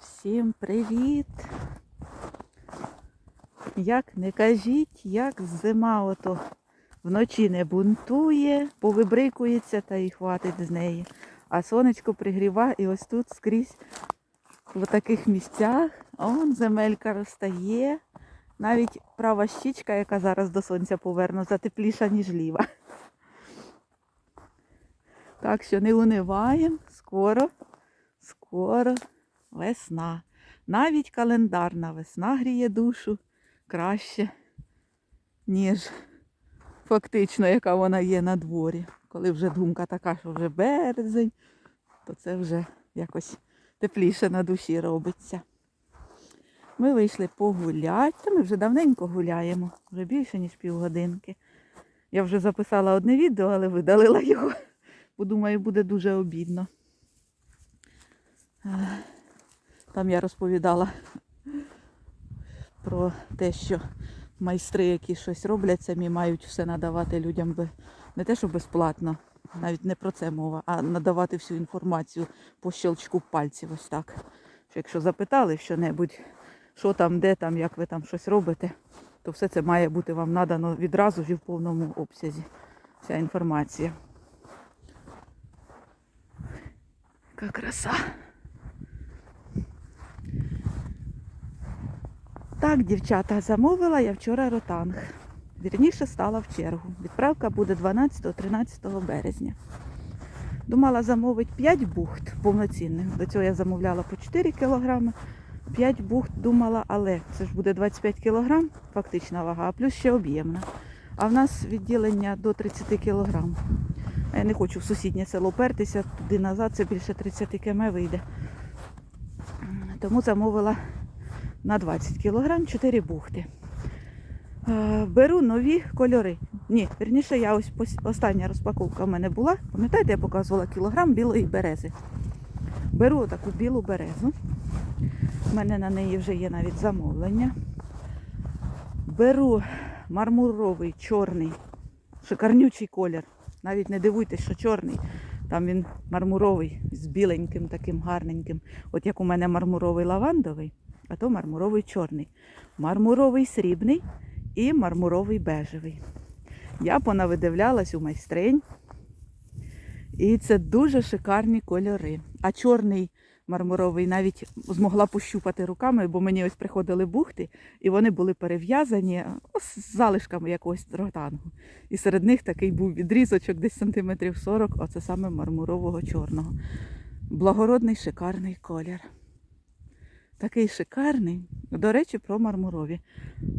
Всім привіт! Як не кажіть, як зима ото вночі не бунтує, повибрикується та й хватить з неї. А сонечко пригріва і ось тут скрізь в таких місцях он земелька розтає. Навіть права щічка, яка зараз до сонця повернута, тепліша, ніж ліва. Так що не униваємо, скоро, скоро весна. Навіть календарна весна гріє душу краще, ніж фактично, яка вона є на дворі. Коли вже думка така, що вже березень, то це вже якось тепліше на душі робиться. Ми вийшли погуляти, та ми вже давненько гуляємо, вже більше, ніж півгодинки. Я вже записала одне відео, але видалила його, бо думаю, буде дуже обідно. Там я розповідала про те, що майстри, які щось роблять, самі мають все надавати людям не те, що безплатно, навіть не про це мова, а надавати всю інформацію по щелчку пальців. Ось так. Що якщо запитали що-небудь, що там, де там, як ви там щось робите, то все це має бути вам надано відразу ж і в повному обсязі. Вся інформація. Яка краса. Так, дівчата, замовила я вчора ротанг. Вірніше стала в чергу. Відправка буде 12-13 березня. Думала замовити 5 бухт повноцінних. До цього я замовляла по 4 кілограми. 5 бухт думала, але це ж буде 25 кілограм, фактична вага, а плюс ще об'ємна. А в нас відділення до 30 кілограм. А Я не хочу в сусіднє село пертися, туди назад це більше 30 км вийде. Тому замовила на 20 кг 4 бухти. Е, Беру нові кольори. Ні, верніше, я ось остання розпаковка в мене була. Пам'ятаєте, я показувала кілограм білої берези. Беру таку білу березу. У мене на неї вже є навіть замовлення. Беру мармуровий чорний, шикарнючий колір. Навіть не дивуйтесь, що чорний. Там він мармуровий з біленьким, таким гарненьким. От як у мене мармуровий лавандовий, а то мармуровий чорний. Мармуровий срібний і мармуровий бежевий. Я понавидивлялась у майстринь. І це дуже шикарні кольори. А чорний мармуровий навіть змогла пощупати руками, бо мені ось приходили бухти, і вони були перев'язані з залишками якогось ротангу. І серед них такий був відрізочок десь сантиметрів 40, оце саме мармурового чорного. Благородний шикарний колір. Такий шикарний. До речі, про мармурові.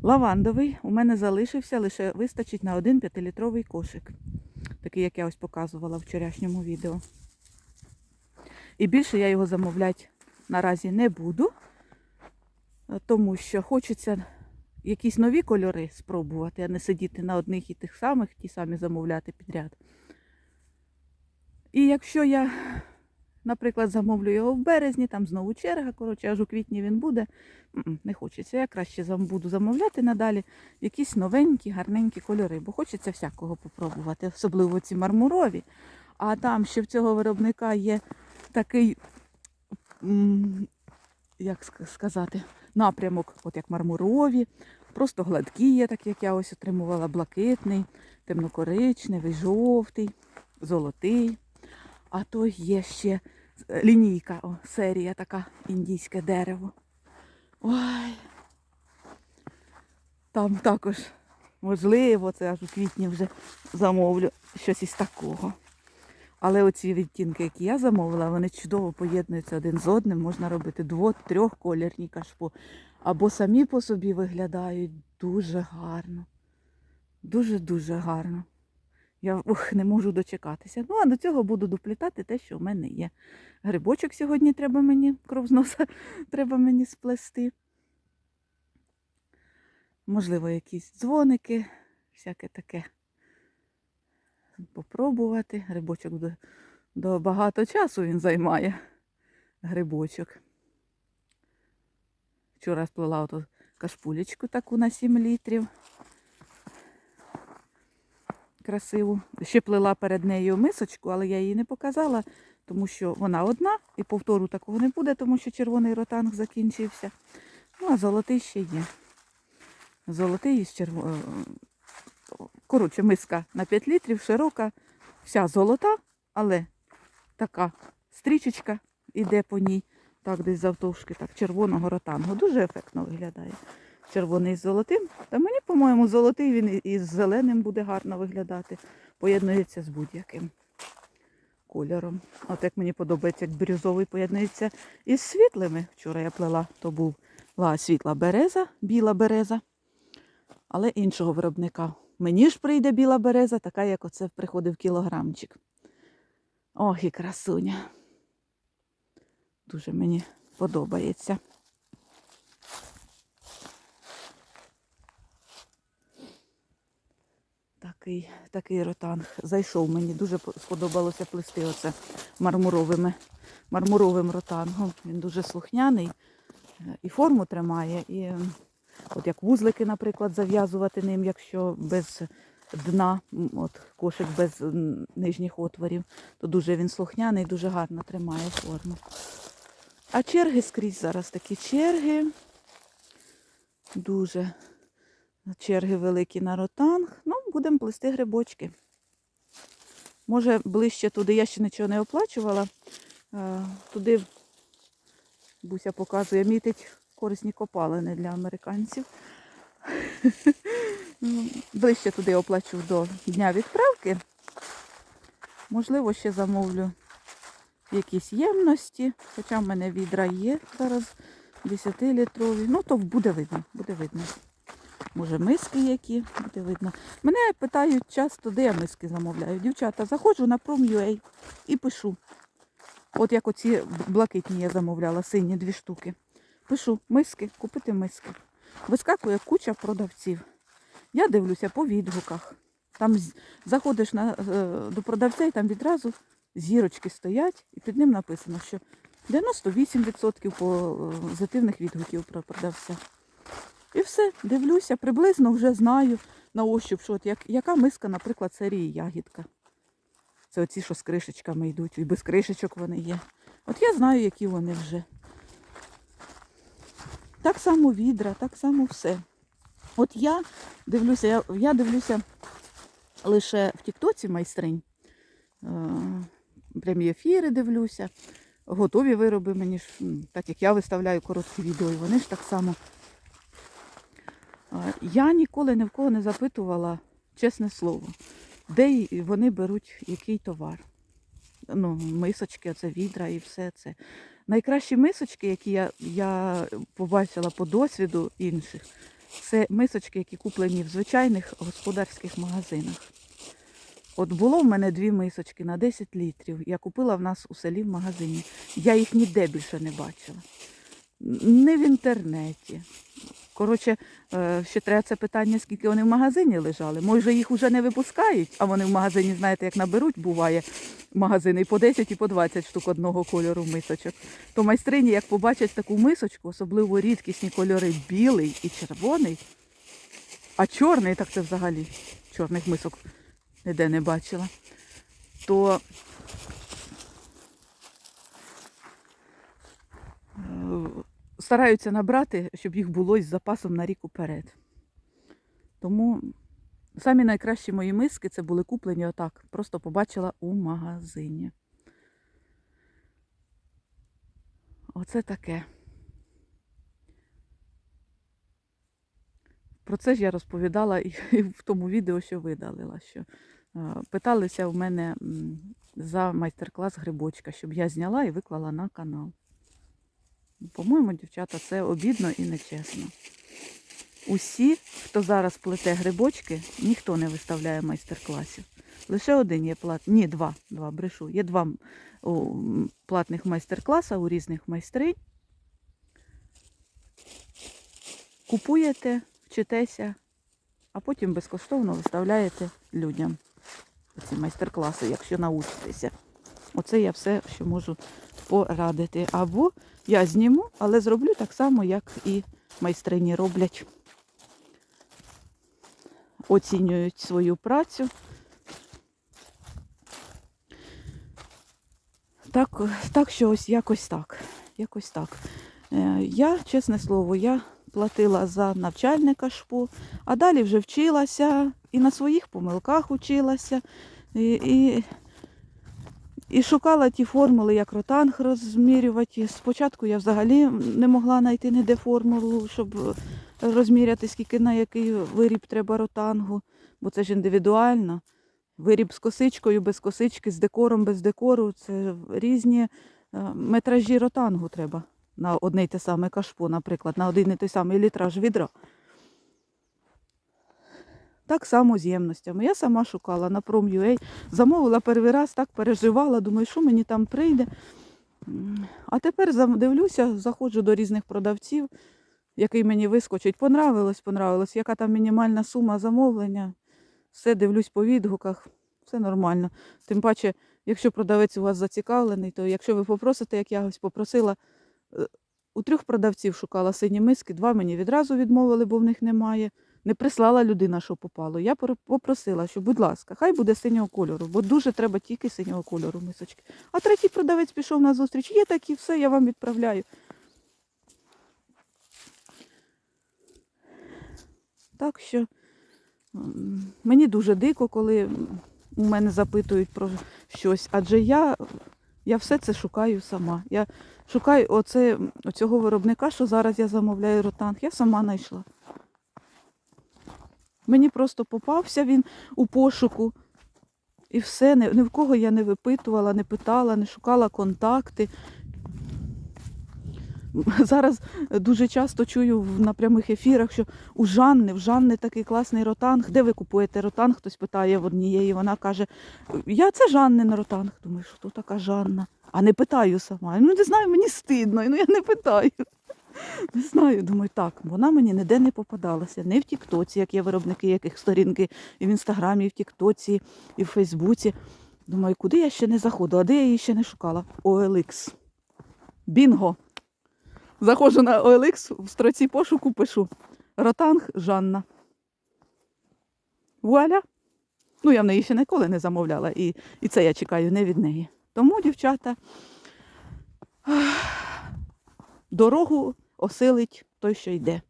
Лавандовий у мене залишився, лише вистачить на один 5-літровий кошик. Такий, як я ось показувала в вчорашньому відео. І більше я його замовляти наразі не буду, тому що хочеться якісь нові кольори спробувати, а не сидіти на одних і тих самих, ті самі замовляти підряд. І якщо я, наприклад, замовлю його в березні, там знову черга, коротше, аж у квітні він буде, не хочеться. Я краще буду замовляти надалі якісь новенькі, гарненькі кольори, бо хочеться всякого попробувати, особливо ці мармурові. А там ще в цього виробника є такий, як сказати, напрямок, от як мармурові, просто гладкі є, так як я ось отримувала, блакитний, темнокоричневий, жовтий, золотий. А то є ще е, лінійка, о, серія така індійське дерево. Ой. Там також, можливо, це аж у квітні вже замовлю щось із такого. Але оці відтінки, які я замовила, вони чудово поєднуються один з одним. Можна робити дво-трьох колірні кашпо. Або самі по собі виглядають дуже гарно. Дуже-дуже гарно. Я ух, не можу дочекатися. Ну, а до цього буду доплітати те, що в мене є. Грибочок сьогодні треба мені, кров з носа треба мені сплести. Можливо, якісь дзвоники, всяке таке попробувати. Грибочок до, до багато часу він займає. Грибочок. Вчора сплела ото кашпулечку таку на 7 літрів. Красиву. Ще плела перед нею мисочку, але я її не показала. тому що вона одна і повтору такого не буде, тому що червоний ротанг закінчився. Ну, а золотий ще є. Золотий із черво... е, Коротше, миска на 5 літрів, широка, вся золота, але така стрічечка іде по ній, так десь завтовшки, так, червоного ротангу. Дуже ефектно виглядає. Червоний з золотим. Та мені, по-моєму, золотий він і- і з зеленим буде гарно виглядати. Поєднується з будь-яким кольором. От як мені подобається, як бірюзовий поєднується із світлими. Вчора я плела, то була світла береза, біла береза, але іншого виробника. Мені ж прийде біла береза, така, як оце приходив кілограмчик. Ох, і красуня. Дуже мені подобається. Такий, такий ротанг зайшов мені. Дуже сподобалося плести оце мармуровими, мармуровим ротангом. Він дуже слухняний е, і форму тримає. І от як вузлики, наприклад, зав'язувати ним, якщо без дна, от кошик без нижніх отворів, то дуже він слухняний, дуже гарно тримає форму. А черги скрізь зараз такі черги. Дуже черги великі на ротанг. Ну, будемо плести грибочки. Може, ближче туди, я ще нічого не оплачувала. Е, Туди Буся показує, мітить корисні копалини для американців. Ну, Ближче туди оплачу до дня відправки. Можливо, ще замовлю якісь ємності, хоча в мене відра є зараз 10-літрові. Ну, то буде видно, буде видно. Може, миски які, буде видно. Мене питають часто, де я миски замовляю. Дівчата, заходжу на Prom.ua і пишу. От як оці блакитні я замовляла, сині дві штуки. Пишу миски, купити миски. Вискакує куча продавців. Я дивлюся по відгуках. Там заходиш на, е, до продавця і там відразу зірочки стоять, і під ним написано, що 98% позитивних відгуків про продавця. І все, дивлюся, приблизно вже знаю на ощуп, що от як, яка миска, наприклад, серії ягідка. Це оці, що з кришечками йдуть, і без кришечок вони є. От я знаю, які вони вже. Так само відра, так само все. От я дивлюся, я, я дивлюся лише в Тіктоці майстринь. Е, прямі ефіри дивлюся. Готові вироби мені ж, так як я виставляю короткі відео, і вони ж так само. Я ніколи ні в кого не запитувала, чесне слово, де вони беруть який товар. Ну, мисочки, це відра і все це. Найкращі мисочки, які я, я побачила по досвіду інших, це мисочки, які куплені в звичайних господарських магазинах. От було в мене дві мисочки на 10 літрів. Я купила в нас у селі в магазині. Я їх ніде більше не бачила. Не в інтернеті. Коротше, е, ще треба це питання, скільки вони в магазині лежали. Може, їх вже не випускають, а вони в магазині, знаєте, як наберуть, буває магазини і по 10, і по 20 штук одного кольору мисочок. То майстрині, як побачать таку мисочку, особливо рідкісні кольори білий і червоний, а чорний, так це взагалі чорних мисок ніде не бачила, то стараються набрати, щоб їх було із запасом на рік уперед. Тому самі найкращі мої миски це були куплені отак. Просто побачила у магазині. Оце таке. Про це ж я розповідала і в тому відео, що видалила. Що питалися в мене за майстер-клас грибочка, щоб я зняла і виклала на канал. По-моєму, дівчата, це обідно і нечесно. Усі, хто зараз плете грибочки, ніхто не виставляє майстер-класів. Лише один є плат. Ні, два, два брешу. Є два о, платних майстер-класа у різних майстринь. Купуєте, вчитеся, а потім безкоштовно виставляєте людям ці майстер-класи, якщо научитеся. Оце я все, що можу порадити. Або я зніму, але зроблю так само, як і майстрині роблять. Оцінюють свою працю. Так, так що ось якось так. Якось так. Е, Я, чесне слово, я платила за навчальне кашпо, а далі вже вчилася і на своїх помилках училася. І, і, і шукала ті формули, як ротанг розмірювати. Спочатку я взагалі не могла знайти ніде формулу, щоб розміряти, скільки на який виріб треба ротангу, бо це ж індивідуально. Виріб з косичкою, без косички, з декором, без декору. Це різні е, метражі ротангу треба на одне й те саме кашпо, наприклад, на один і той самий літраж відра. Так само з ємностями. Я сама шукала на Prom.ua, замовила перший раз, так переживала, думаю, що мені там прийде. А тепер дивлюся, заходжу до різних продавців, який мені вискочить. Понравилось, понравилось, яка там мінімальна сума замовлення. Все дивлюсь по відгуках, все нормально. Тим паче, якщо продавець у вас зацікавлений, то якщо ви попросите, як я ось попросила, е, у трьох продавців шукала сині миски, два мені відразу відмовили, бо в них немає. Не прислала людина, що попало. Я попросила, що, будь ласка, хай буде синього кольору, бо дуже треба тільки синього кольору мисочки. А третій продавець пішов на зустріч. Є такі, все, я вам відправляю. Так що мені дуже дико, коли у мене запитують про щось, адже я, я все це шукаю сама. Я шукаю оце, оцього виробника, що зараз я замовляю ротанг, я сама знайшла. Мені просто попався він у пошуку. І все, ні, в кого я не випитувала, не питала, не шукала контакти. Зараз дуже часто чую на прямих ефірах, що у Жанни, в Жанни такий класний ротанг. Де ви купуєте ротанг? Хтось питає в однієї. Вона каже, я це Жаннин ротанг. Думаю, що така Жанна? А не питаю сама. Ну не знаю, мені стидно, ну я не питаю. Не знаю, думаю, так, вона мені ніде не попадалася. Не в Тіктоці, як є виробники, яких сторінки і в Інстаграмі, і в Тіктоці, і в Фейсбуці. Думаю, куди я ще не заходила, де я її ще не шукала? OLX. Бінго! Заходжу на OLX, в строці пошуку пишу. Ротанг Жанна. Вуаля! Ну, я в неї ще ніколи не замовляла, і, і це я чекаю не від неї. Тому, дівчата, дорогу осилить той, що йде.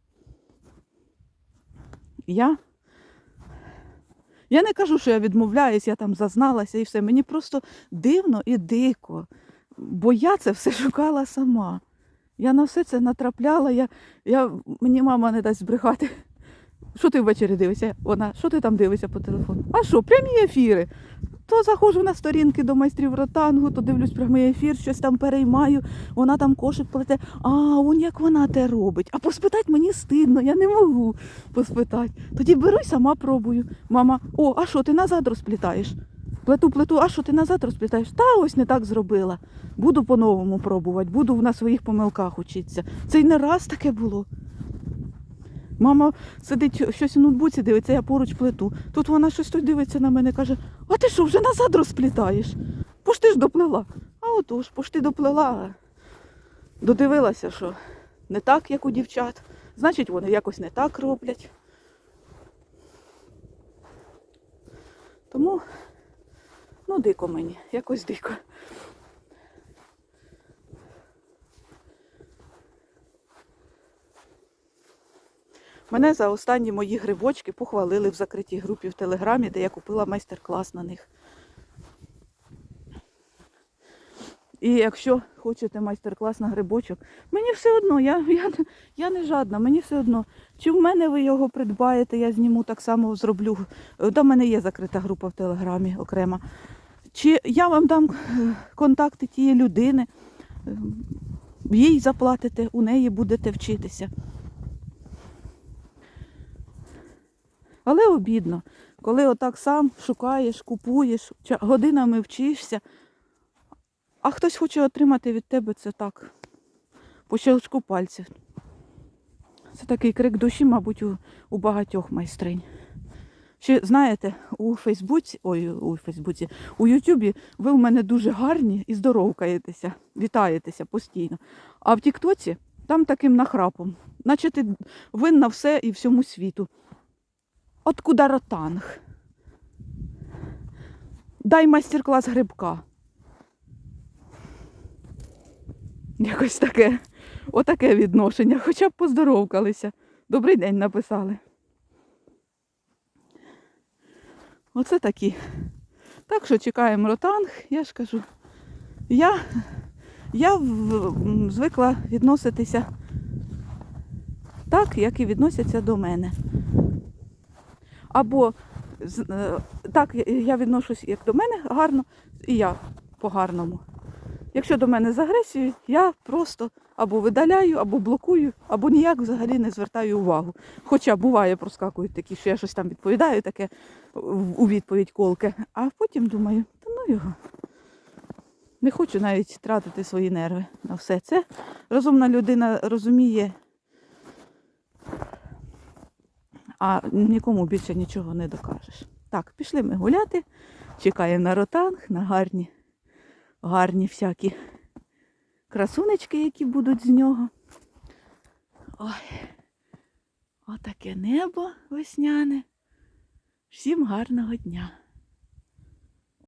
Я, я не кажу, що я відмовляюсь, я там зазналася і все. Мені просто дивно і дико, бо я це все шукала сама. Я на все це натрапляла, я, я, мені мама не дасть збрехати. Що ти ввечері дивишся? Вона, що ти там дивишся по телефону? А що, прямі ефіри? То заходжу на сторінки до майстрів ротангу, то дивлюсь прямий ефір, щось там переймаю, вона там кошик плете. А, он як вона те робить. А поспитати мені стидно, я не можу поспитати. Тоді беру й сама пробую. Мама, о, а що ти назад розплітаєш? Плету, плету, а що ти назад розплітаєш? Та ось не так зробила. Буду по-новому пробувати, буду на своїх помилках учитися. Це й не раз таке було. Мама сидить щось у ноутбуці, дивиться, я поруч плету. Тут вона щось тут дивиться на мене каже: А ти що, вже назад розплітаєш? Бо ж ти ж доплела. А отож, бо ж ти доплела. Додивилася, що не так, як у дівчат. Значить, вони якось не так роблять. Тому, ну, дико мені, якось дико. Мене за останні мої грибочки похвалили в закритій групі в Телеграмі, де я купила майстер-клас на них. І якщо хочете майстер-клас на грибочок, мені все одно, я, я, я не жадна, мені все одно. Чи в мене ви його придбаєте, я зніму так само зроблю. До мене є закрита група в Телеграмі окрема. Чи я вам дам е, контакти тієї людини, е, їй заплатите, у неї будете вчитися. Але обідно, коли отак сам шукаєш, купуєш, годинами вчишся, а хтось хоче отримати від тебе це так, по щелчку пальців. Це такий крик душі, мабуть, у, у багатьох майстринь. Ще знаєте, у Фейсбуці, ой, у Фейсбуці, у Ютубі ви в мене дуже гарні і здоровкаєтеся, вітаєтеся постійно. А в Тіктоці там таким нахрапом, наче ти винна все і всьому світу. Откуда ротанг? Дай майстер-клас грибка. Якось таке, отаке відношення, хоча б поздоровкалися. Добрий день написали. Оце такі. Так що чекаємо ротанг, я ж кажу. Я, я в- звикла відноситися так, як і відносяться до мене. Або е, так я відношусь як до мене гарно, і я по-гарному. Якщо до мене з агресією, я просто або видаляю, або блокую, або ніяк взагалі не звертаю увагу. Хоча буває, проскакують такі, що я щось там відповідаю, таке у відповідь колке, а потім думаю, та ну його. Не хочу навіть тратити свої нерви на все це. Розумна людина розуміє, а нікому більше нічого не докажеш. Так, пішли ми гуляти, чекаємо на ротанг, на гарні, гарні всякі красунечки, які будуть з нього. Ой, отаке небо весняне. Всім гарного дня!